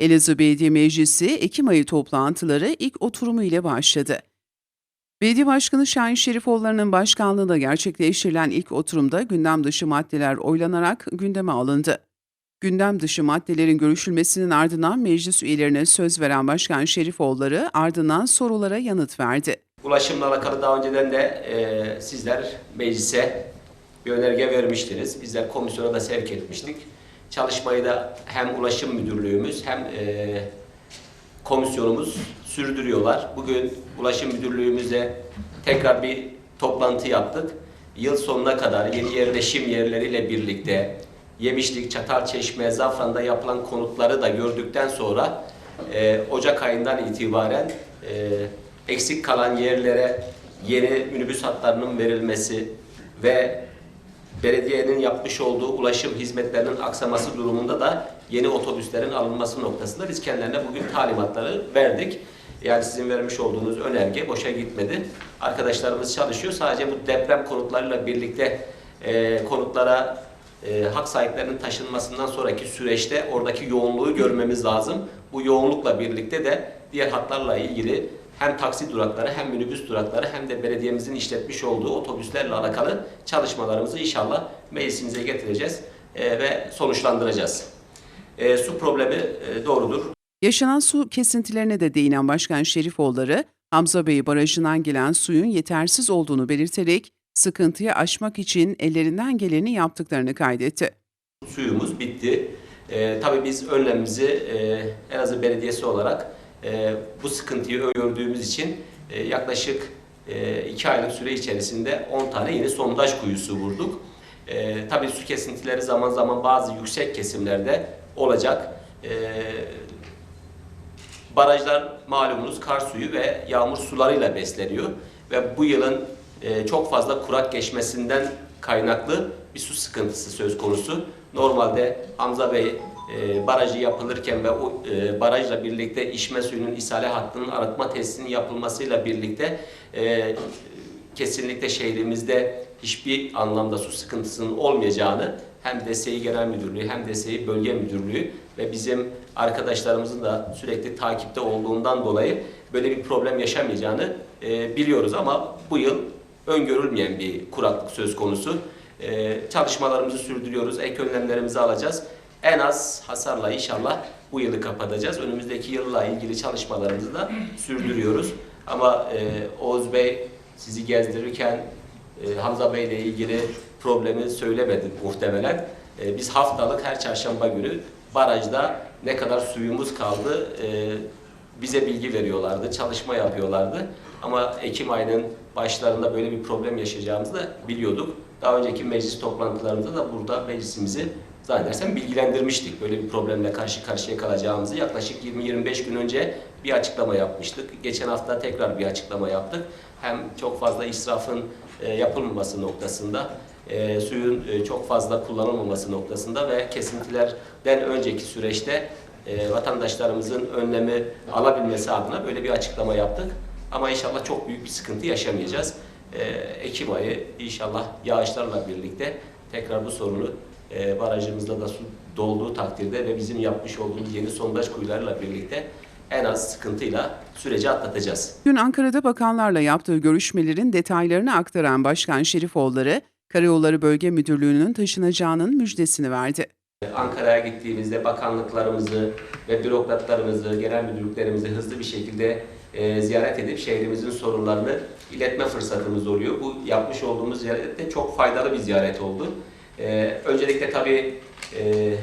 Elazığ Belediye Meclisi Ekim ayı toplantıları ilk oturumu ile başladı. Belediye Başkanı Şahin Şerifoğulları'nın başkanlığında gerçekleştirilen ilk oturumda gündem dışı maddeler oylanarak gündeme alındı. Gündem dışı maddelerin görüşülmesinin ardından meclis üyelerine söz veren Başkan Şerifoğulları ardından sorulara yanıt verdi. Ulaşımla alakalı daha önceden de e, sizler meclise bir önerge vermiştiniz. Bizler komisyona da sevk etmiştik. Çalışmayı da hem Ulaşım Müdürlüğümüz hem e, komisyonumuz sürdürüyorlar. Bugün Ulaşım Müdürlüğümüzle tekrar bir toplantı yaptık. Yıl sonuna kadar yeni yerleşim yerleriyle birlikte Yemişlik, Çatalçeşme, Zafran'da yapılan konutları da gördükten sonra e, Ocak ayından itibaren e, eksik kalan yerlere yeni minibüs hatlarının verilmesi ve belediyenin yapmış olduğu ulaşım hizmetlerinin aksaması durumunda da yeni otobüslerin alınması noktasında biz kendilerine bugün talimatları verdik. Yani sizin vermiş olduğunuz önerge boşa gitmedi. Arkadaşlarımız çalışıyor. Sadece bu deprem konutlarıyla birlikte e, konutlara e, hak sahiplerinin taşınmasından sonraki süreçte oradaki yoğunluğu görmemiz lazım. Bu yoğunlukla birlikte de diğer hatlarla ilgili hem taksi durakları hem minibüs durakları hem de belediyemizin işletmiş olduğu otobüslerle alakalı çalışmalarımızı inşallah meclisimize getireceğiz e, ve sonuçlandıracağız. E, su problemi e, doğrudur. Yaşanan su kesintilerine de değinen Başkan Şerifoğulları, Hamza Bey Barajı'ndan gelen suyun yetersiz olduğunu belirterek sıkıntıyı aşmak için ellerinden geleni yaptıklarını kaydetti. Suyumuz bitti. E, tabii biz önlemimizi e, Elazığ Belediyesi olarak e, bu sıkıntıyı öngördüğümüz için e, yaklaşık e, iki aylık süre içerisinde 10 tane yeni sondaj kuyusu vurduk. E, tabii su kesintileri zaman zaman bazı yüksek kesimlerde olacak. E, barajlar malumunuz kar suyu ve yağmur sularıyla besleniyor ve bu yılın e, çok fazla kurak geçmesinden kaynaklı bir su sıkıntısı söz konusu. Normalde Hamza Bey e, barajı yapılırken ve o e, barajla birlikte içme suyunun ishale hattının arıtma testinin yapılmasıyla birlikte e, kesinlikle şehrimizde hiçbir anlamda su sıkıntısının olmayacağını hem DSİ Genel Müdürlüğü hem DSİ Bölge Müdürlüğü ve bizim arkadaşlarımızın da sürekli takipte olduğundan dolayı böyle bir problem yaşamayacağını e, biliyoruz ama bu yıl öngörülmeyen bir kuraklık söz konusu. E, çalışmalarımızı sürdürüyoruz, ek önlemlerimizi alacağız. En az hasarla inşallah bu yılı kapatacağız. Önümüzdeki yılla ilgili çalışmalarımızı da sürdürüyoruz. Ama e, Oğuz Bey sizi gezdirirken e, Hamza Bey ile ilgili problemi söylemedi muhtemelen. E, biz haftalık her çarşamba günü barajda ne kadar suyumuz kaldı e, bize bilgi veriyorlardı, çalışma yapıyorlardı. Ama Ekim ayının başlarında böyle bir problem yaşayacağımızı da biliyorduk. Daha önceki meclis toplantılarında da burada meclisimizi zannedersem bilgilendirmiştik. Böyle bir problemle karşı karşıya kalacağımızı yaklaşık 20-25 gün önce bir açıklama yapmıştık. Geçen hafta tekrar bir açıklama yaptık. Hem çok fazla israfın e, yapılmaması noktasında, e, suyun e, çok fazla kullanılmaması noktasında ve kesintilerden önceki süreçte vatandaşlarımızın önlemi alabilmesi adına böyle bir açıklama yaptık. Ama inşallah çok büyük bir sıkıntı yaşamayacağız. E, Ekim ayı inşallah yağışlarla birlikte tekrar bu sorunu e, barajımızda da su dolduğu takdirde ve bizim yapmış olduğumuz yeni sondaj kuyularıyla birlikte en az sıkıntıyla süreci atlatacağız. Dün Ankara'da bakanlarla yaptığı görüşmelerin detaylarını aktaran Başkan Şerifoğulları, Karayolları Bölge Müdürlüğü'nün taşınacağının müjdesini verdi. Ankara'ya gittiğimizde bakanlıklarımızı ve bürokratlarımızı, genel müdürlüklerimizi hızlı bir şekilde e, ziyaret edip şehrimizin sorunlarını iletme fırsatımız oluyor. Bu yapmış olduğumuz ziyaret de çok faydalı bir ziyaret oldu. E, öncelikle tabii e,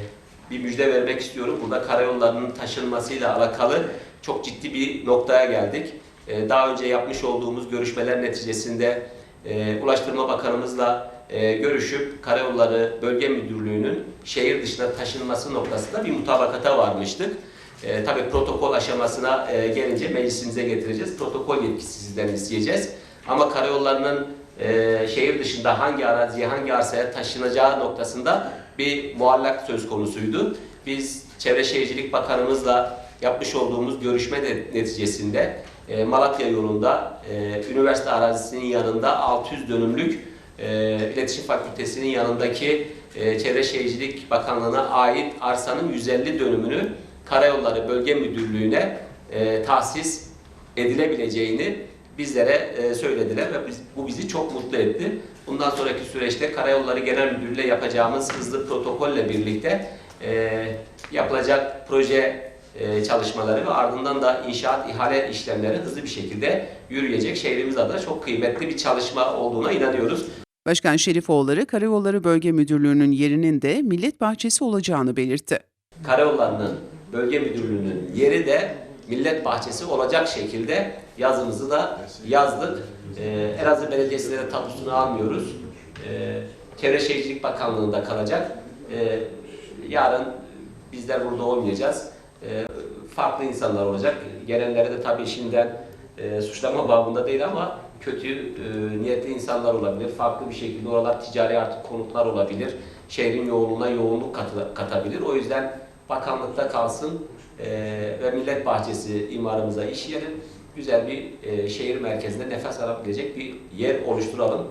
bir müjde vermek istiyorum. Burada karayollarının taşınmasıyla alakalı çok ciddi bir noktaya geldik. E, daha önce yapmış olduğumuz görüşmeler neticesinde e, Ulaştırma Bakanımızla e, görüşüp Karayolları Bölge Müdürlüğü'nün şehir dışına taşınması noktasında bir mutabakata varmıştık. E, tabii protokol aşamasına e, gelince meclisimize getireceğiz. Protokol yetkisi sizden isteyeceğiz. Ama karayollarının e, şehir dışında hangi araziye, hangi arsaya taşınacağı noktasında bir muallak söz konusuydu. Biz Çevre Şehircilik Bakanımızla yapmış olduğumuz görüşme de neticesinde e, Malatya yolunda e, üniversite arazisinin yanında 600 dönümlük e, İletişim Fakültesinin yanındaki e, Çevre Şehircilik Bakanlığı'na ait arsanın 150 dönümünü Karayolları Bölge Müdürlüğü'ne e, tahsis edilebileceğini bizlere e, söylediler ve biz, bu bizi çok mutlu etti. Bundan sonraki süreçte Karayolları Genel Müdürlüğü'yle yapacağımız hızlı protokolle birlikte e, yapılacak proje e, çalışmaları ve ardından da inşaat ihale işlemleri hızlı bir şekilde yürüyecek. Şehrimiz adına çok kıymetli bir çalışma olduğuna inanıyoruz. Başkan Şerifoğulları, Karayolları Bölge Müdürlüğü'nün yerinin de Millet Bahçesi olacağını belirtti. Karayolları'nın bölge müdürlüğünün yeri de millet bahçesi olacak şekilde yazımızı da yazdık. Ee, Elazığ Belediyesi'ne de tapusunu almıyoruz. Ee, Çevre Şehircilik Bakanlığı'nda kalacak. Ee, yarın bizler burada olmayacağız. Ee, farklı insanlar olacak. Gelenleri de tabii şimdiden e, suçlama babında değil ama kötü e, niyetli insanlar olabilir. Farklı bir şekilde oralar ticari artık konutlar olabilir. Şehrin yoğunluğuna yoğunluk katı- katabilir. O yüzden bakanlıkta kalsın e, ve Millet Bahçesi imarımıza işleyelim. Güzel bir e, şehir merkezinde nefes alabilecek bir yer oluşturalım.